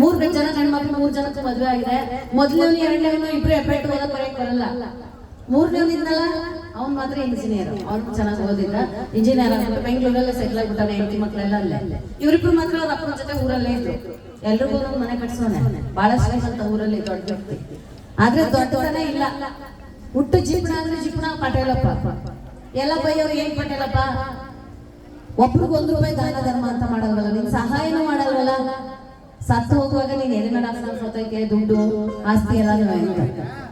ಮೂರ್ ಜನ ಹೆಣ್ಮಕ್ಳು ಮೂರ್ ಜನಕ್ಕೆ ಮದ್ವೆ ಆಗಿದೆ. ಮೊದಲನೇ ಎರಡನೇ ಇಬ್ರು ಎಬ್ಬೆಟ್ಟು ಓದಕ್ ಬರೆಯಕ್ ಬರಲ್ಲ. ಮೂರನೇ ಇದ್ನಲ್ಲ ಅವ್ನ್ ಮಾತ್ರ ಇಂಜಿನಿಯರ್ ಅವ್ನು ಚೆನ್ನಾಗಿ ಓದಿದ್ದ. ಇಂಜಿನಿಯರ್ ಅಂತ ಬೆಂಗಳೂರಲ್ಲೇ ಸೆಟ್ಲ್ ಆಗ್ಬಿಟ್ಟಾನೆ ಹೆಂಡತಿ ಮಕ್ಕಳೆಲ್ಲ ಅಲ್ಲೇ. ಇವ್ರಿಬ್ರು ಮಾತ್ರ ಅವ್ರ ಅಪ್ಪನ ಜೊತೆ ಊರಲ್ಲೇ ಇದ್ರು. ಎಲ್ರಿಗೂ ಮನೆ ಕಟ್ಸೋನೆ. ಬಹಳ ಶ್ರೀಮಂತ ಊರಲ್ಲಿ ದೊಡ್ಡ ವ್ಯಕ್ತಿ. ಆದ್ರೆ ದೊಡ್ಡತನ ಇಲ್ಲ. ಹುಟ್ಟು ಜಿಪಣ ಅಂದ್ರೆ ಜಿಪಣ, ಪಟೇಲಪ್ಪ. ಎಲ್ಲ ಬೈಯವ್ರು ಏನ್ ಪಟೇಲಪ್ಪ? ಒಬ್ರಿಗೊಂದು ರೂಪಾಯಿ ದಾನ ಧರ್ಮ ಅಂತ ಮಾಡಲ್ವಲ್ಲ ನಿನ್ ಸಹಾಯನೂ ಮಾಡಲ್ವಲ್ಲ? ಸತ್ತು ಹೋಗುವಾಗ ನೀನ್ ಎಲ್ಲಿ ಮೇಲೆ ಹಾಕ್ಸ್ಕೊಂಡ್ ಸತ್ತೈತೆ ದುಡ್ಡು, ಆಸ್ತಿ ಎಲ್ಲ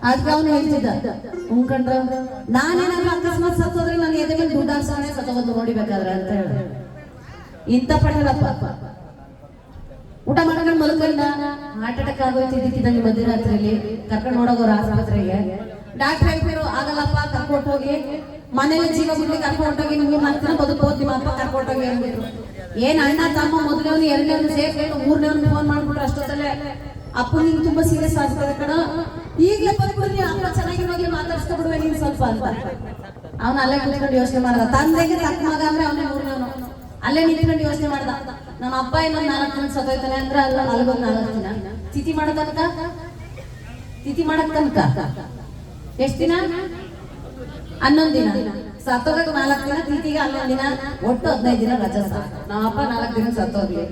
ಅದಕ್ಕೆ ಅವನು ಹೇಳ್ತಿದ್ದ ಉಂಕಂಡ್ರ ನಾನೇನಾದ್ರೂ ಅಕಸ್ಮಾತ್ ಸತ್ತೋದ್ರೆ ನಾನು ಎದೆ ಮೇಲೆ ದುಡ್ಡು ಹಾಕ್ಸೋಣ ಸತ್ತೋಗೋದು ನೋಡಿಬೇಕಾದ್ರೆ ಅಂತ ಹೇಳ ಇಂಥ ಪಟೇಲಪ್ಪ. ಊಟ ಮಾಡ್ಕೊಂಡು ಮಲ್ಕೊಂಡ, ಹಾರ್ಟ್ ಅಟ್ಯಾಕ್ ಆಗೋಯ್ತು ಇದ್ದಕ್ಕಿದ್ದಂಗೆ ಮಧ್ಯರಾತ್ರಿಯಲ್ಲಿ ಕರ್ಕೊಂಡು ನೋಡೋಗೋರು ಆಸ್ಪತ್ರೆಗೆ. ಡಾಕ್ಟರ್ ಹೇಳ್ತಿರೋ ಆಗಲ್ಲಪ್ಪ, ಕರ್ಕೊಂಡು ಹೋಗಿ. ಮನೇಲಿ ಜೀವ ಬಿಡ್ಲಿ ಕರ್ಕೊಂಡೋಗಿ ನಿಮ್ಗೆ ಮತ್ತೆ ಬದುಕೋದು ನಿಮ್ಮ ಅಪ್ಪ ಹೋಗಿ, ಅಂದ್ಬಿಟ್ರು. ಏನ್ ಅಣ್ಣ, ತಮ್ಮ, ಮೊದಲನೇವ್ನು, ಎರಡನೇವ್ನು ಸೇರ್ಕೊಂಡು ಮೂರನೇವ್ನು ಫೋನ್ ಮಾಡ್ಬಿಟ್ರು ಅಷ್ಟೊತ್ತಲ್ಲೇ. ಅಪ್ಪ, ನಿಂಗೆ ತುಂಬಾ ಸೀರಿಯಸ್ ಆಗ್ತದೆ ಕಣ. ಈಗಲೇ ಅಪ್ಪ ಚೆನ್ನಾಗಿ ಅಪ್ಪ ಚೆನ್ನಾಗಿರೋಗಿ ಮಾತಾಡ್ಸ್ಕೊಬಿಡುವೆ ನೀನು ಸ್ವಲ್ಪ ಅಂತ. ಅವನು ಅಲ್ಲೇ ಕುತ್ಕೊಂಡು ಯೋಚನೆ ಮಾಡ್ದ. ತಂದೆಗೆ ತಕ್ಕ ಮಗ ಅಂದ್ರೆ ಅವನೇ ಮೂರನೇವನು ಅಲ್ಲೇ ನಿಂತ್ಕೊಂಡು ಯೋಚನೆ ಮಾಡ್ದ. ನಮ್ಮ ಅಪ್ಪ ಇನ್ನೊಂದು ನಾಲ್ಕು ದಿನ ಸತ್ತೋಯ್ತಾನೆ ಅಂದ್ರೆ ಅಲ್ಲ ಅಲ್ಗೊಂದು ನಾಲ್ಕು ದಿನ ತಿಥಿ ಮಾಡೋ ತನಕ? ತಿಥಿ ಮಾಡಕ್ ತನಕ. ಎಷ್ಟ್ ದಿನ? ಹನ್ನೊಂದು ದಿನ. ಸತ್ತೋಗಕ್ಕೆ ನಾಲ್ಕು ದಿನ ತಿಥಿಗ ಹನ್ನೊಂದು ದಿನ, ಒಟ್ಟು ಹದಿನೈದು ದಿನ ರಜಾ ಸಾಕು. ನಮ್ಮ ಅಪ್ಪ ನಾಲ್ಕು ದಿನ ಸತ್ತೋಗ್ಲಿ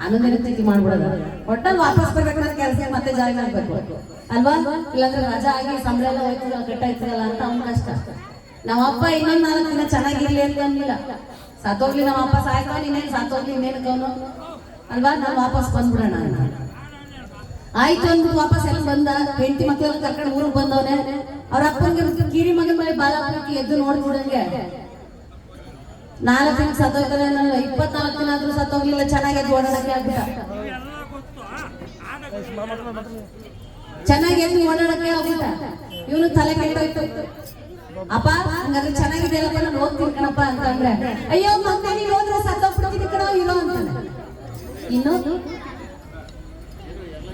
ಹನ್ನೊಂದು ದಿನ ತಿಥಿ ಮಾಡ್ಬಿಡೋದು. ಒಟ್ಟಲ್ಲಿ ವಾಪಸ್ ಬರ್ಬೇಕಾದ್ರೆ ಕೆಲಸ ಮತ್ತೆ ಜಾಯಿನ್ ಆಗ್ಬೇಕು ಅಲ್ವಾ? ಇಲ್ಲಾಂದ್ರೆ ರಜಾ ಆಗಿ ಸಂಬಳ ಎಲ್ಲ ಹೋಯ್ತದಲ್ಲ ಕಟ್ಟಾಯ್ತದಲ್ಲ ಅಂತ ಅವ್ನ ಕಷ್ಟ. ನಮ್ಮ ಅಪ್ಪ ಇನ್ನೊಂದು ನಾಲ್ಕು ದಿನ ಚೆನ್ನಾಗಿರ್ಲಿ ಅಂತ ಅಂದಿಲ್ಲ ಸತ್ತೋಗ್ಲಿ ನಮ್ಮ ಅಪ್ಪ ಸಾಯ್ತಾವ ಇನ್ನೇನು ಸತ್ತೋಗ್ಲಿ, ಇನ್ನೇನು ಅಲ್ವಾ? ನಾನು ವಾಪಸ್ ಬಂದ್ಬಿಡೋಣ. ಆಯ್ತು ಅಂದ್ಬಿಟ್ಟು ವಾಪಸ್ ಎಲ್ಲ ಬಂದ? ಹೆಂಡತಿ ಮಕ್ಕಳು ಕರ್ಕೊಂಡು ಊರಿಗೆ ಬಂದವನೆ? ಅವ್ರ ಅಪ್ಪನಿಗೆ ಕಿರಿ ಮಗನ ಮೇಲೆ ಬಾಲ ಹಾಕಿ ಎದ್ದು ನೋಡ್ಬಿಡಂಗೆ. ನಾಲ್ಕು ದಿನ ಸತ್ತೋಗ್ತಾರೆ ನಾನು ಇಪ್ಪತ್ನಾಲ್ಕು ದಿನ ಆದ್ರೂ ಸತ್ತೋಗ್ಲಿಲ್ಲ, ಚೆನ್ನಾಗಿ ಎದ್ದು ಓಡಾಡಕ್ಕೆ ಆಗ್ಬಿಟ್ಟ. ಚೆನ್ನಾಗಿ ಎದ್ದು ಓಡಾಡಕ್ಕೆ ಆಗ್ಬಿಟ್ಟ. ಇವನು ತಲೆ ಕೆಟ್ಟೋಯ್ತು. ಅಪ್ಪ, ಹಂಗಾದ್ರೆ ಚೆನ್ನಾಗಿದೆ ನಾನು ಹೋಗ್ತೀನಿ ಕಣಪ್ಪ ಅಂತಂದ್ರೆ. ಅಯ್ಯೋ, ಮತ್ತೆ ನೀನು ಹೋದ್ರೆ ಸತ್ತೋಗ್ಬಿಡ್ತೀನಿ ಕಣೋ, ಇರೋ ಅಂತಾನೆ. ಇನ್ನೊಂದು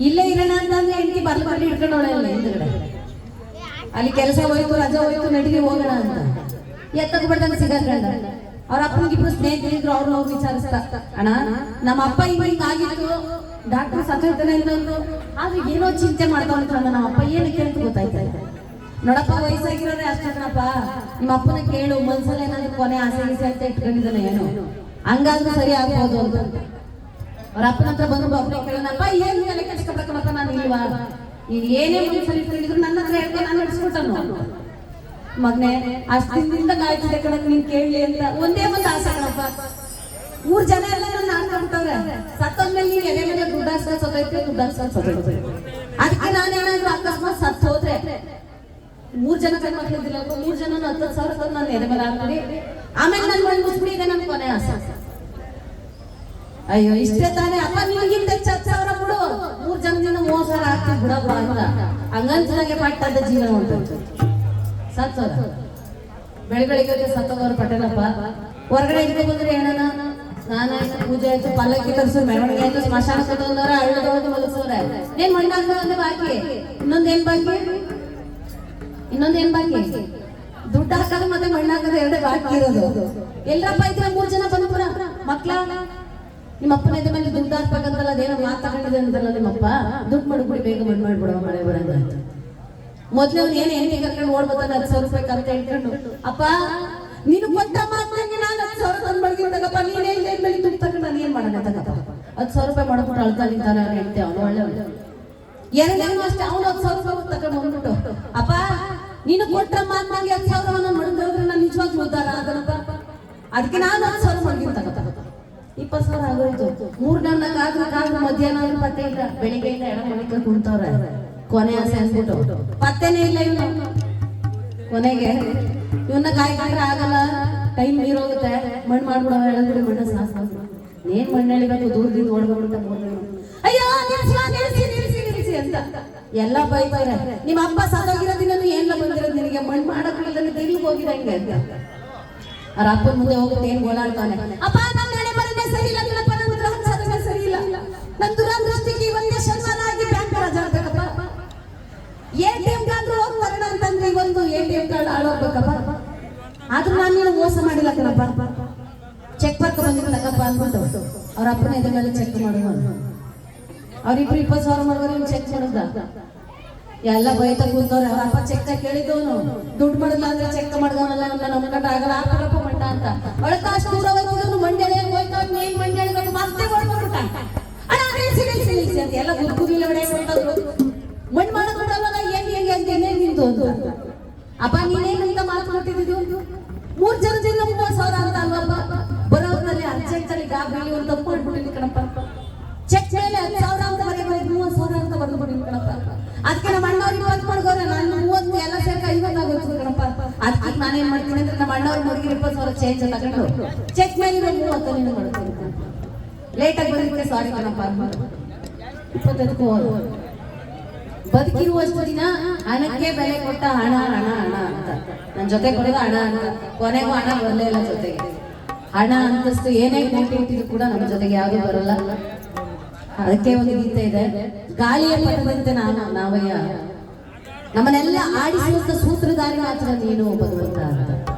ಇಲ್ಲೇ ಇರೋಣ ಅಂತಂದ್ರೆ ಹೆಂಡತಿ ಇಲ್ಲ ಹಿಂದ್ಗಡೆ ಅಲ್ಲಿ ಕೆಲಸ ಹೋಯ್ತು, ರಜಾ ಹೋಯ್ತು, ನಡಿಗೆ ಹೋಗೋಣ ಅಂತ. ಎತ್ತಕ್ ಬಿಡ್ದಂಗ ಸಿಗಲ್ಲ ಅವ್ರ ಅಪ್ಪನಿಗಿಬ್ರು ಸ್ನೇಹಿತರಿದ್ರು ಅವ್ರನ್ನ ಹೋಗಿ ವಿಚಾರಿಸ್ತಾ. ಅಣ್ಣ, ನಮ್ಮ ಅಪ್ಪ ಹಿಂಗ ಆಗಿತ್ತು. ಡಾಕ್ಟರ್ ಸತ್ತಿರ್ತಾನೆ ಅಂತಂದು ಆದ್ರೆ ಏನೋ ಚಿಂತೆ ಮಾಡ್ತಾವಂತ ನಮ್ಮ ಅಪ್ಪ ಏನು ಅಂತ ಗೊತ್ತಾಯ್ತಾ ನೋಡಪ್ಪ ವಯಸ್ಸಾಗಿರೋದೇ ಅಷ್ಟೇ ಕಣಪ್ಪ ನಿಮ್ಮ ಅಪ್ಪನ ಕೇಳು, ಮನ್ಸಲ್ಲಿ ಏನಾದ್ರು ಕೊನೆ ಆಸೆ ಗೀಸೆ ಅಂತ ಇಟ್ಕೊಂಡಿದ್ದಾನೆ, ಏನು? ಹಂಗಾದ್ರೂ ಸರಿ ಆಗ್ಬೋದು ಅಂತ. ಅವ್ರ ಅಪ್ಪನ ಹತ್ರ ಬಂದು ಅಪ್ಪ ಕೇಳೋಣಪ್ಪ, ಏನು ತಲೆ ಕೆಡಿಸ್ಕೊಬೇಕಪ್ಪ, ನಾನು ಇಲ್ವಾ? ನೀನ್ ಏನೇ ಮನ್ಸಲ್ಲಿ ಇಟ್ಕೊಂಡಿದ್ರು ನನ್ನ ಹತ್ರ ಹೇಳ್ಕೊಂಡು ನಾನು ನಡೆಸ್ಕೊಟ್ಟನು. ಮಗನೇ ಅಷ್ಟಿಂದ ಕಾಯ್ತಿದೆ ಕಣಕ್ ನೀನ್ ಕೇಳಲಿ ಅಂತ ಒಂದೇ ಒಂದು ಆಸೆ ಕಣಪ್ಪ. ಮೂರ್ ಜನ ಎಲ್ಲ ನನ್ನ ಆಡ್ಕೊಂಡ್ಬಿಟ್ಟವ್ರೆ ಸತ್ತೋದ್ಮೇಲೆ ನೀನ್ ಎದೆ ಮೇಲೆ ದುಡ್ಡು ಹಾಕ್ಸ್ಕೊಂಡ್ ಸತ್ತೈತೆ ದುಡ್ಡು ಹಾಕ್ಸ್ಕೊಂಡ್ ಸತ್ತೈತೆ ಅದಕ್ಕೆ ನಾನು ಏನಾದ್ರು ಅಕಸ್ಮಾತ್ ಸತ್ ಹೋದ್ರೆ, ಮೂರ್ ಜನ ಗಂಡ ಮಕ್ಳು ಇದ್ದಿಲ್ಲಪ್ಪ ಮೂರ್ ಜನ ಹತ್ತು ಸಾವಿರ ಸಾವಿರ ನಾನು ಎದೆ ಮೇಲೆ ಹಾಕ್ಬಿಡಿ ಆಮೇಲೆ ನನ್ ಮಣ್ಣು ಮುಚ್ಬಿಡಿ ಇದೆ ನನ್ ಕೊನೆ ಆಸೆ. ಅಯ್ಯೋ, ಇಷ್ಟೇ ತಾನೇ. ಅಪ್ಪ ನಿಮಗಿಂತ ಹತ್ತು ಸಾವಿರ ಬಿಡು ಮೂರ್ ಜನದಿಂದ ಮೂವತ್ ಆಗ್ತಿ ಬಿಡಪ್ಪ ಅಂತ. ಹಂಗಂತನಾಗೆ ಪಟ್ಟದ ಜೀವನ ಉಂಟು. ಬೆಳಿ ಬೆಳಿಗ್ಗೆ ಸತ್ತೋದವ್ರು ಪಟ್ಟೇನಪ್ಪ. ಹೊರಗಡೆ ಇದ್ರೆ ಬಂದ್ರೆ ಏನನ? ಸ್ನಾನ ಆಯ್ತು ಪೂಜೆ ಆಯ್ತು, ಪಲ್ಲಕ್ಕಿ ತರಿಸು, ಮೆರವಣಿಗೆ ಆಯ್ತು ಸ್ಮಶಾನ ಕಟ್ಟೋದವ್ರ ಹಳ್ಳದೊಳಗೆ ಮಲಗಿಸೋರೆ ಏನ್ ಮಣ್ಣಾಗ್ತದೆ ಬಾಕಿ? ಇನ್ನೊಂದೇನ್ ಬಾಕಿ? ಇನ್ನೊಂದೇನ್ ಬಾಕಿ? ದುಡ್ಡು ಹಾಕೋದು ಮತ್ತೆ ಮಣ್ಣು ಹಾಕೋದು ಎರಡೇ ಬಾಕಿ ಇರೋದು. ಎಲ್ಲರಪ್ಪ ಇದ್ರೆ ಮೂರ್ ಜನ ಬಂದ್ಬಿಡ ಮಕ್ಳ? ನಿಮ್ಮ ಅಪ್ಪನ ಎದೆ ಮೇಲೆ ದುಡ್ಡು ಹಾಕ್ಬೇಕಂತಲ್ಲ ಅದೇನೋ ಮಾತಾಡಿದೆ ಅಂತಲ್ಲ ನಿಮ್ಮಪ್ಪ. ದುಡ್ಡು ಮಾಡ್ಬಿಡಿ ಬೇಗ ಮಣ್ಣು ಮಾಡ್ಬಿಡುವ ಮಳೆ ಬರಂಗ ಅಂತ. ಮೊದ್ಲು ಅವ್ನು ಏನು ಹೆಣ್ಣೆ ಕರ್ಕೊಂಡು ಓಡ್ಬೋದಲ್ಲ ಹತ್ತು ಸಾವಿರ ರೂಪಾಯಿ ಅಂತ ಹೇಳ್ಕೊಂಡು ಅಪ್ಪ, ನೀನು ಕೊಟ್ಟ ಮಾತಂಗೆ ನಾನು ಹತ್ತು ಸಾವಿರ ತಂದು ಮಡಗಿನ ತಗಪ್ಪ ನೀನೇ ಇಲ್ಲ ಮೇಲೆ ದುಡ್ಡು ತಗೊಂಡು ನಾನು ಏನ್ ಮಾಡೋಣ ತಗಪ್ಪ ಹತ್ತು ಸಾವಿರ ರೂಪಾಯಿ ಮಾಡ್ಬಿಟ್ಟು ಅಳ್ತಾ ನಿಂತಾನೆ ಅವ್ನು ಹೇಳ್ತೆ ಅವನು ಒಳ್ಳೆ ಒಳ್ಳೆ ಅಷ್ಟೇ ಅವನು ಹತ್ತು ಸಾವಿರ ರೂಪಾಯಿ ತಗೊಂಡು ಬಂದ್ಬಿಟ್ಟು ಅಪ್ಪ, ನೀನು ಕೊಟ್ಟ ಮಾತಂಗೆ ಹತ್ತು ಸಾವಿರ ಮಾಡಿದ್ರೆ ನಾನು ನಿಜವಾಗ್ಲೂ ಉದ್ದಾರ ಅದಕ್ಕೆ ನಾನು ಹತ್ತು ಸಾವಿರ ತಗಪ್ಪ ಇಪ್ಪತ್ತು ಸಾವಿರ ಆಗೋಯ್ತು. ಮೂರ್ ಗಂಟೆ ಕಾದ್ರೆ ಕಾದ್ರೆ ಮಧ್ಯಾಹ್ನ ಅಂದ್ರೆ ಪತ್ತೆ ಇಲ್ಲ. ಬೆಳಿಗ್ಗೆಯಿಂದ ಎಡ ಮಣಿಕ ಕುಂತವ್ರೆ. ಕೊನೆ ಆಸೆ ಅಂದ್ಬಿಟ್ಟು ಪತ್ತೆನೇ ಇಲ್ಲ ಇವನು. ಕೊನೆಗೆ ಇವನ್ನ ಕಾಯ್ಕೊಂಡ್ರೆ ಆಗಲ್ಲ. ಟೈಮ್ ನೀರೋಗುತ್ತೆ ಮಣ್ಣು ಮಾಡ್ಬಿಡೋ ಹೇಳಿದ್ರೆ ಮಣ್ಣು ಸಾಸ್ ಏನ್ ಮಣ್ಣು ಎಳಿಬೇಕು? ದೂರದಿಂದ ಓಡ್ಬಿಡುತ್ತೆ ಅಯ್ಯೋ, ನಿಲ್ಸಿ ನಿಲ್ಸಿ ನಿಲ್ಸಿ ನಿಲ್ಸಿ ಎಲ್ಲ ಬೈತಾರೆ. ನಿಮ್ಮ ಅಪ್ಪ ಸತ್ತೋಗಿರೋದಿನ ಏನ್ಲ ಬಂದಿರೋದು ನಿನಗೆ? ಮಣ್ಣು ಮಾಡಕ್ಕಿಲ್ಲ ದಿಲ್ಲಿಗೆ ಹೋಗಿದಂಗೆ ಅಂತ. ಅವ್ರ ಅಪ್ಪನ ಮುಂದೆ ಹೋಗುತ್ತೆ, ಏನ್ ಗೋಳಾಡ್ತಾನೆ. ಅಪ್ಪ ಸರಿ ಇಲ್ಲ ಕಣಪ್ಪ. ಕಾರ್ಡ್ ಹೋಗ್ತಾರೆ ಅಂತಂದ್ರೆ ಇವತ್ತು ಎ ಟಿ ಕಾರ್ಡ್ ಹಾಳೋಗ್ಬೇಕಪ್ಪ. ಆದ್ರೂ ನಾನು ಮೋಸ ಮಾಡಿಲ್ಲ ಚೆಕ್ ಬರ್ಕ ಅವ್ರ ಅಪ್ಪನ ಎದೆ ಮೇಲೆ ಚೆಕ್ ಮಾಡುವ ಅವ್ರಿಬ್ರು ಇಪ್ಪತ್ತು ಸಾವಿರ ಮಾಡಿದ್ರೆ ಚೆಕ್ ಮಾಡುದ? ಎಲ್ಲ ಬೈತ ಕೂತವ್ರೆ. ಅವ್ರ ಅಪ್ಪ ಚೆಕ್ ಕೇಳಿದವನು ದುಡ್ಡು ಮಾಡಲ್ಲ ಅಂದ್ರೆ ಚೆಕ್ ಮಾಡ್ದವನಲ್ಲ ನನ್ನ ಕಟ್ಟ ಆಗಲ್ಲ. ಹಾಕಲಪ್ಪ ಮಟ್ಟ ಅಂತ. ಹೋಗಿದವನು ಮಂಡ್ಯನೇ ಗಾಬರಿಲಿ ಒಂದು ತಪ್ಪು ಮಾಡ್ಬಿಟ್ಟಿದ್ವಿ ಕಣಪ್ಪ. ಚೆಕ್ ಮೇಲೆ ಹತ್ತು ಸಾವಿರ ಅಂತ ಬರೀ ಮೂವತ್ತು ಸಾವಿರ ಅಂತ ಬರೆದು ಕಣಪ್ಪ. ಅದಕ್ಕೆ ನಮ್ಮ ಅಣ್ಣವ್ರು ಇಪ್ಪತ್ತು ಮಾಡ್ಕೋರೆ ನಾನು ಮೂವತ್ತು, ಎಲ್ಲ ಸೇರ್ಕ ಐವತ್ತು ಕಣಪ್ಪ. ಅದಕ್ಕೆ ನಾನೇನ್ ಮಾಡ್ತೀನಿ ಅಂದ್ರೆ ನಮ್ಮ ಅಣ್ಣವ್ರ ಹುಡುಗಿರು ಇಪ್ಪತ್ತು ಸಾವಿರ ಚೇಂಜ್ ತಗೊಂಡು ಚೆಕ್ ಮೇಲೆ ಮೂವತ್ತು ನೀನು ಮಾಡ್ತೀನಿ ಆಗಿ ಬಂದಿದ್ದೆ ಸಾರಿ ಕಣಪ್ಪ. ಇಪ್ಪತ್ತೈದಕ್ಕೂ ಬದುಕಿರುವಷ್ಟು ದಿನ ಹಣಕ್ಕೆ ಬೆಲೆ ಕೊಟ್ಟ ಹಣ ಹಣ ಹಣ ಅಂತ. ನನ್ನ ಜೊತೆ ಕೊಡೋದು ಹಣ ಅಂತ. ಕೊನೆಗೂ ಹಣ ಬರಲೇ ಇಲ್ಲ ಜೊತೆಗೆ. ಹಣ ಅಂತಸ್ತು ಏನೇ ಕೋಟಿ ಇಟ್ಟಿದ್ರು ಕೂಡ ನಮ್ಮ ಜೊತೆಗೆ ಯಾವುದು ಬರಲ್ಲ. ಅದಕ್ಕೆ ಒಂದು ಗೀತೆ ಇದೆ. ಗಾಳಿಯ ಪಟದಂತೆ ನಾನು, ನಾವಯ್ಯ. ನಮ್ಮನ್ನೆಲ್ಲ ಆಡಿಸುವಂತ ಸೂತ್ರಧಾರಿ ಮಾತ್ರ ನೀನು, ಭಗವಂತ ಅಂತ.